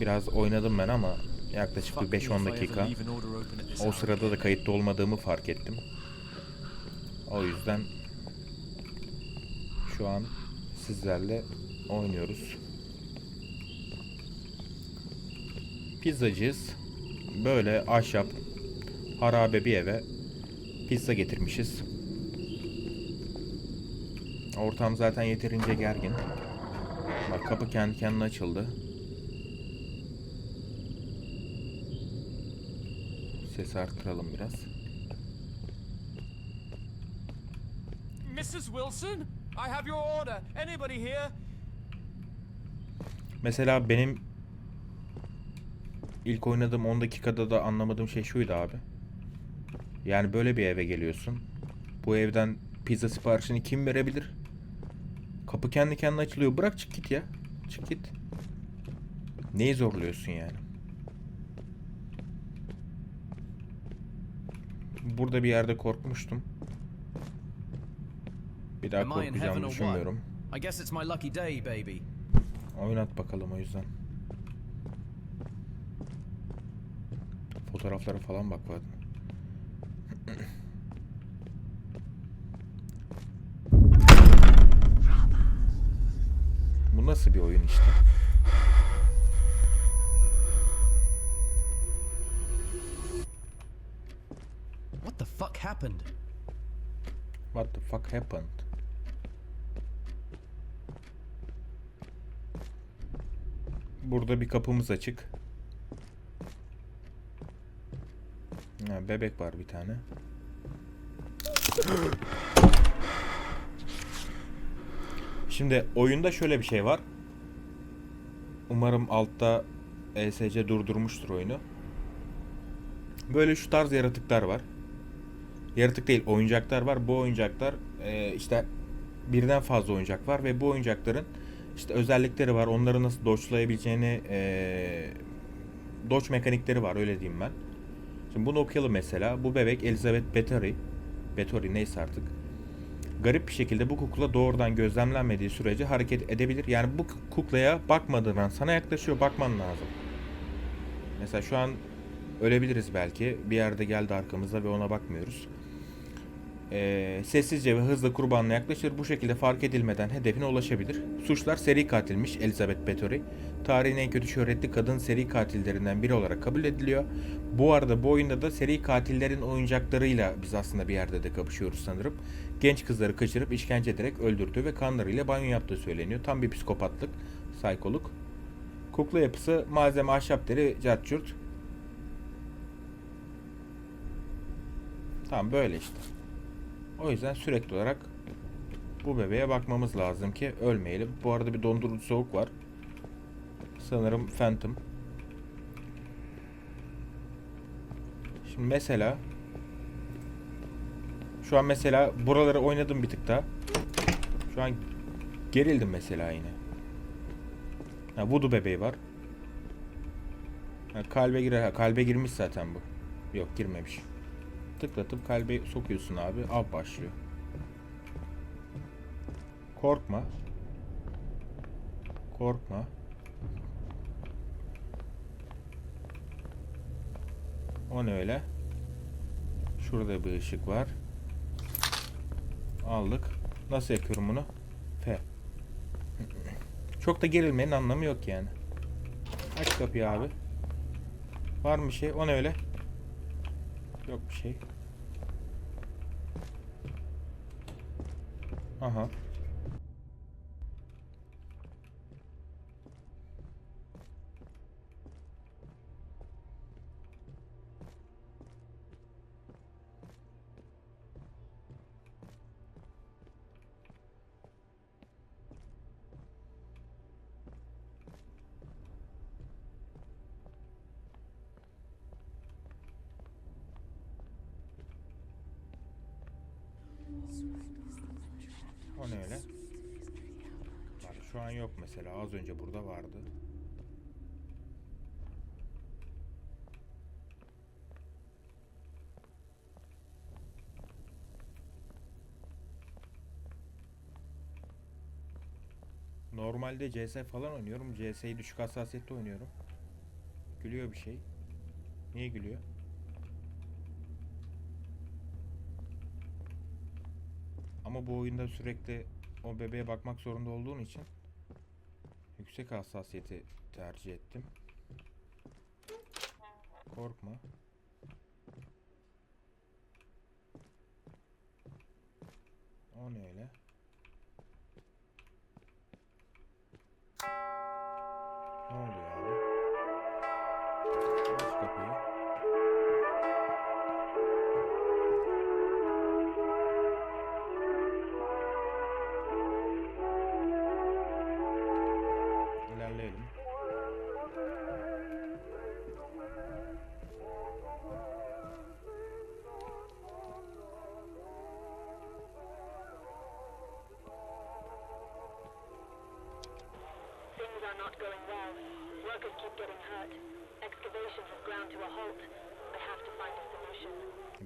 biraz oynadım ben ama yaklaşık bir 5-10 dakika. O sırada da kayıtta olmadığımı fark ettim. O yüzden şu an sizlerle oynuyoruz. Pizzacıyız. Böyle ahşap, harabe bir eve pizza getirmişiz. Ortam zaten yeterince gergin. Bak kapı kendi kendine açıldı. Sesi arttıralım biraz. Mrs. Wilson, I have your order. Anybody here? Mesela benim ilk oynadığım 10 dakikada da anlamadığım şey şuydu abi. Yani böyle bir eve geliyorsun. Bu evden pizza siparişini kim verebilir? Kapı kendi kendine açılıyor. Bırak çık git ya. Çık git. Neyi zorluyorsun yani? Burada bir yerde korkmuştum. Bir daha korkacağımı düşünmüyorum. I guess it's my lucky day, baby. Oynat bakalım o yüzden. Fotoğraflara falan bak var. Bu nasıl bir oyun işte? Happened? What the fuck happened? Burada bir kapımız açık. Ha, bebek var bir tane. Şimdi oyunda şöyle bir şey var. Umarım altta ESC durdurmuştur oyunu. Böyle şu tarz yaratıklar var. Yaratık değil, oyuncaklar var. Bu oyuncaklar e, işte birden fazla oyuncak var ve bu oyuncakların işte özellikleri var. Onları nasıl dodge'layabileceğini e, dodge mekanikleri var öyle diyeyim ben. Şimdi bunu okuyalım mesela. Bu bebek Elizabeth Bathory. Bathory neyse artık. Garip bir şekilde bu kukla doğrudan gözlemlenmediği sürece hareket edebilir. Yani bu kuklaya bakmadığın an sana yaklaşıyor bakman lazım. Mesela şu an ölebiliriz belki. Bir yerde geldi arkamızda ve ona bakmıyoruz. Ee, sessizce ve hızlı kurbanına yaklaşır. Bu şekilde fark edilmeden hedefine ulaşabilir. Suçlar seri katilmiş Elizabeth Bathory. Tarihin en kötü şöhretli kadın seri katillerinden biri olarak kabul ediliyor. Bu arada bu oyunda da seri katillerin oyuncaklarıyla biz aslında bir yerde de kapışıyoruz sanırım. Genç kızları kaçırıp işkence ederek öldürdüğü ve kanlarıyla banyo yaptığı söyleniyor. Tam bir psikopatlık, saykoluk. Kukla yapısı malzeme ahşap deri, cart curt. Tamam böyle işte. O yüzden sürekli olarak bu bebeğe bakmamız lazım ki ölmeyelim. Bu arada bir dondurucu soğuk var. Sanırım Phantom. Şimdi mesela şu an mesela buraları oynadım bir tık daha. Şu an gerildim mesela yine. Ha voodoo bebeği var. Ha, kalbe girer. Kalbe girmiş zaten bu. Yok girmemiş. Tıklatıp kalbe sokuyorsun abi. Av başlıyor. Korkma. Korkma. O ne öyle? Şurada bir ışık var. Aldık. Nasıl yakıyorum bunu? F. Çok da gerilmenin anlamı yok yani. Aç kapıyı abi. Var mı şey? O ne öyle? Yok bir şey. Aha. O ne öyle? Bak şu an yok mesela. Az önce burada vardı. Normalde CS falan oynuyorum. CS'yi düşük hassasiyette oynuyorum. Gülüyor bir şey. Niye gülüyor? Ama bu oyunda sürekli o bebeğe bakmak zorunda olduğun için yüksek hassasiyeti tercih ettim. Korkma. O ne öyle?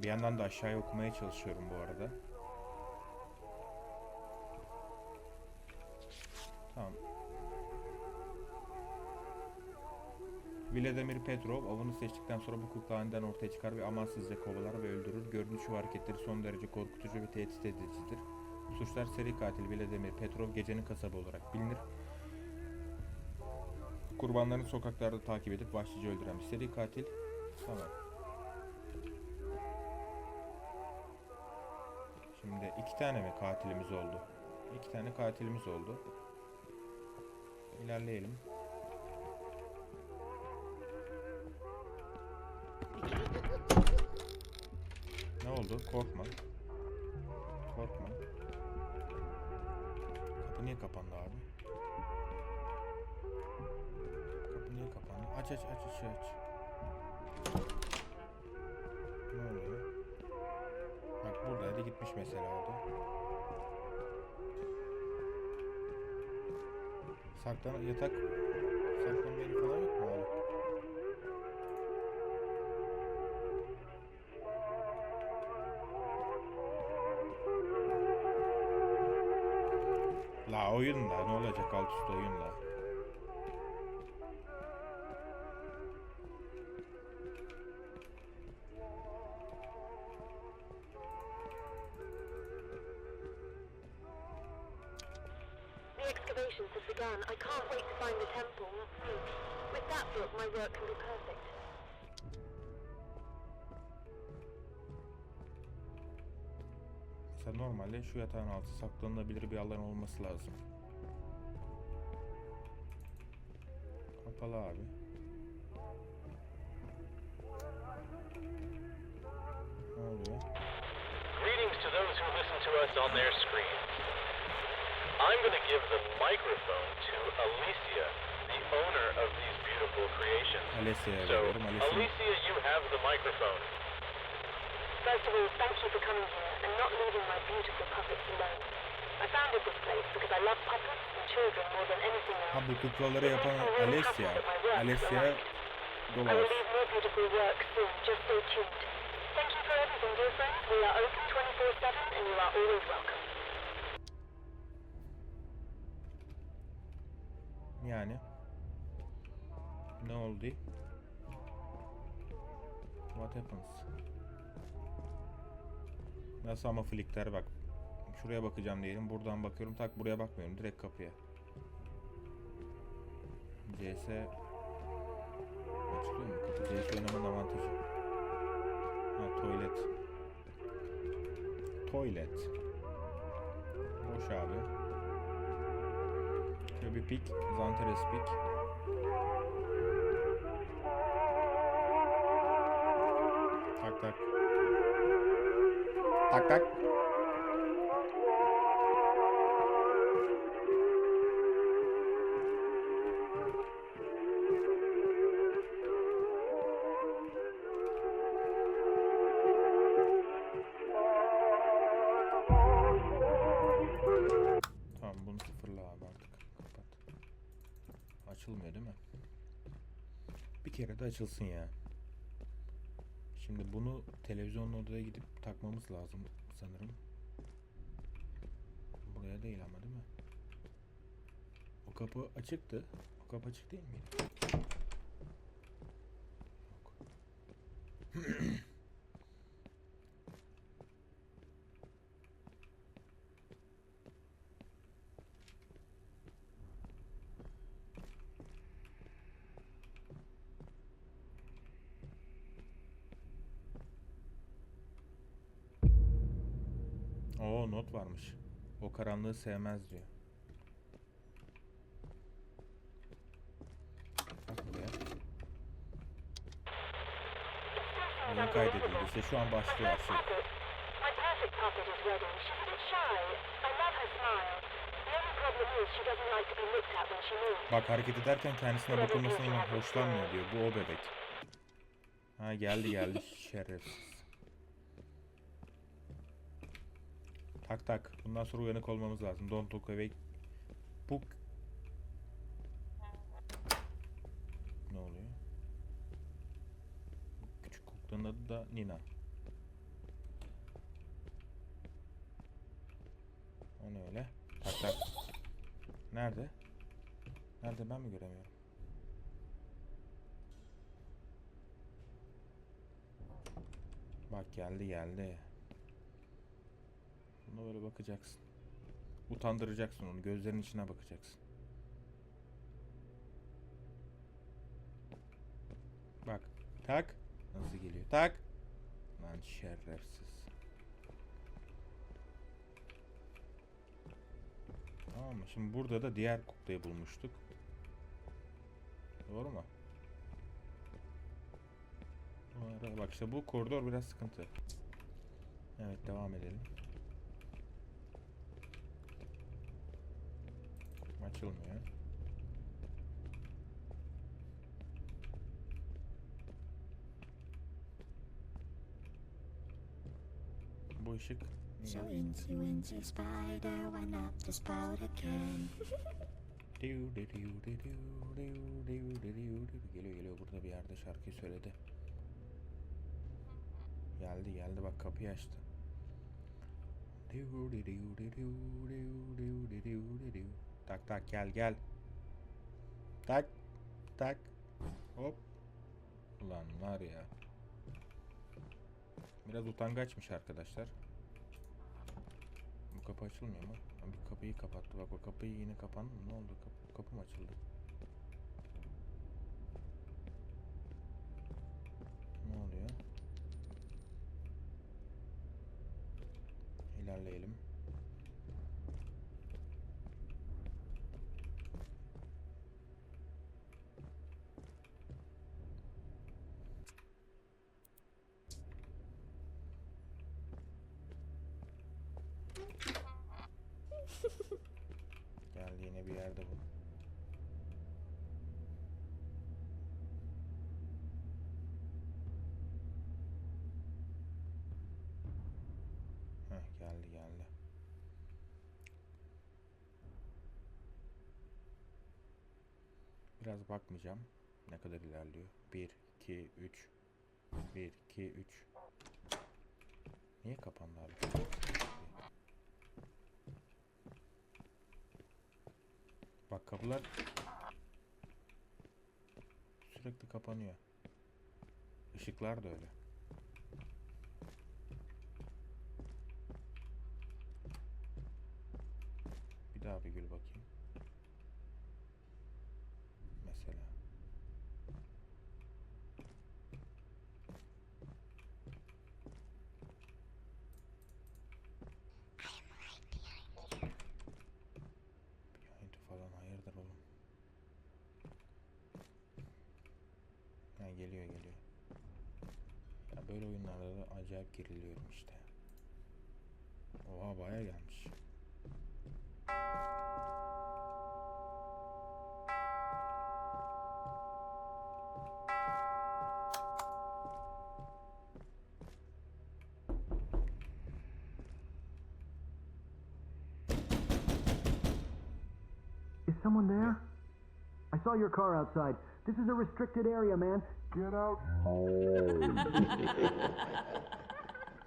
Bir yandan da aşağıya okumaya çalışıyorum bu arada. Tamam. Vladimir Petrov avını seçtikten sonra bu kukla aniden ortaya çıkar ve amansızca kovalar ve öldürür. Görünüşü ve hareketleri son derece korkutucu ve tehdit edicidir. Suçlar seri katil Vladimir Petrov gecenin kasabı olarak bilinir. Kurbanlarını sokaklarda takip edip vahşice öldüren bir seri katil. Tamam. Şimdi iki tane mi katilimiz oldu? İki tane katilimiz oldu. İlerleyelim. Ne oldu? Korkma. Korkma. Kapı niye kapandı abi? Kapı niye kapandı? Aç aç aç aç aç. Gitmiş mesela o da. Saklan yatak saklanma yeri falan yok mu hala? La oyunla ne olacak alt üst oyunla. Excavations have begun. I can't wait to find the temple. With that book, my work can be perfect. Mesela normalde şu yatağın altı saklanılabilir bir alan olması lazım. Kapalı abi. Ne oluyor? Greetings to those who listen to us on their screen. I'm going to give the microphone to Alicia, the owner of these beautiful creations. Alessia'ya So, veriyorum. Alessia Alicia, you have the microphone. First of all, thank you for coming here and not leaving my beautiful puppets alone. I founded this place because I love puppets and children more than anything else. Ha bu kuklaları yapan I'm really Alessia. happy that my work Alessia arrived. I will leave more beautiful work soon. Just stay tuned. Thank you for everything, dear friends. We are open 24-7 and you are always welcome. Yani. Ne oldu? What happens? Nasıl ama flickler bak. Şuraya bakacağım diyelim. Buradan bakıyorum. Tak buraya bakmıyorum. Direkt kapıya. CS açılıyor mu? Kapı CS oynamanın avantajı. Ha tuvalet. Toilet. Boş abi. Şöyle bir pik. Zanteres pik. Tak tak. Tak tak. Açılmıyor değil mi? Bir kere de açılsın ya. Şimdi bunu televizyonlu odaya gidip takmamız lazım sanırım. Buraya değil ama değil mi? O kapı açıktı. O kapı açık değil miydi? Oo not varmış. O karanlığı sevmez diyor. Bak buraya. Bunu şu an başlıyor şey. Bak hareket ederken kendisine bakılmasından hoşlanmıyor diyor. Bu o bebek. Ha geldi geldi şerefsiz. Tak tak. Bundan sonra uyanık olmamız lazım. Don't look away. Bu... Ne oluyor? Küçük kuklanın adı da Nina. O ne öyle? Tak tak. Nerede? Nerede ben mi göremiyorum? Bak geldi geldi. Buna böyle bakacaksın. Utandıracaksın onu. Gözlerinin içine bakacaksın. Bak. Tak. Nasıl geliyor? Tak. Lan şerefsiz. Tamam mı? Şimdi burada da diğer kuklayı bulmuştuk. Doğru mu? Bak işte bu koridor biraz sıkıntı. Evet devam edelim. açılmıyor. Bu ışık So into into spider went up the spout again. Diu diu diu diu diu diu diu diu geliyor geliyor burada bir yerde şarkı söyledi. Geldi geldi bak kapıyı açtı. Diu diu diu diu diu diu diu diu Tak tak gel gel. Tak tak. Hop. Ulan var ya. Biraz utangaçmış arkadaşlar. Bu kapı açılmıyor mu? Bir kapıyı kapattı. Bak o kapıyı yine kapandı? Ne oldu? Kapı, kapı mı açıldı? Ne oluyor? İlerleyelim. Geldi yine bir yerde bu. Heh geldi geldi. Biraz bakmayacağım. Ne kadar ilerliyor? 1, 2, 3. 1, 2, 3. Niye kapandı abi? Bak kapılar sürekli kapanıyor. Işıklar da öyle. Bir daha bir gül bakayım. Böyle oyunlarda da acayip geriliyorum işte. Oha baya gelmiş. Is someone there? I saw your car outside. This is a restricted area, man. Get out.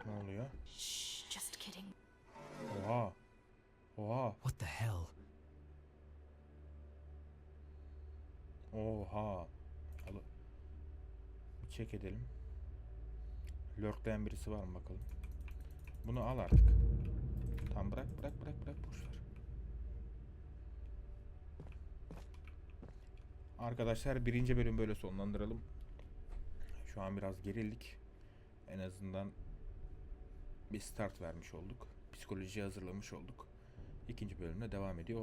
Ne oluyor? Shh, just kidding. Oha. Oha. What the hell? Oha. Al bir çek edelim. Lurkleyen birisi var mı bakalım. Bunu al artık. Tamam bırak bırak bırak bırak boş ver. Arkadaşlar birinci bölüm böyle sonlandıralım. Şu an biraz gerildik. En azından bir start vermiş olduk. Psikolojiye hazırlamış olduk. İkinci bölümde devam ediyor.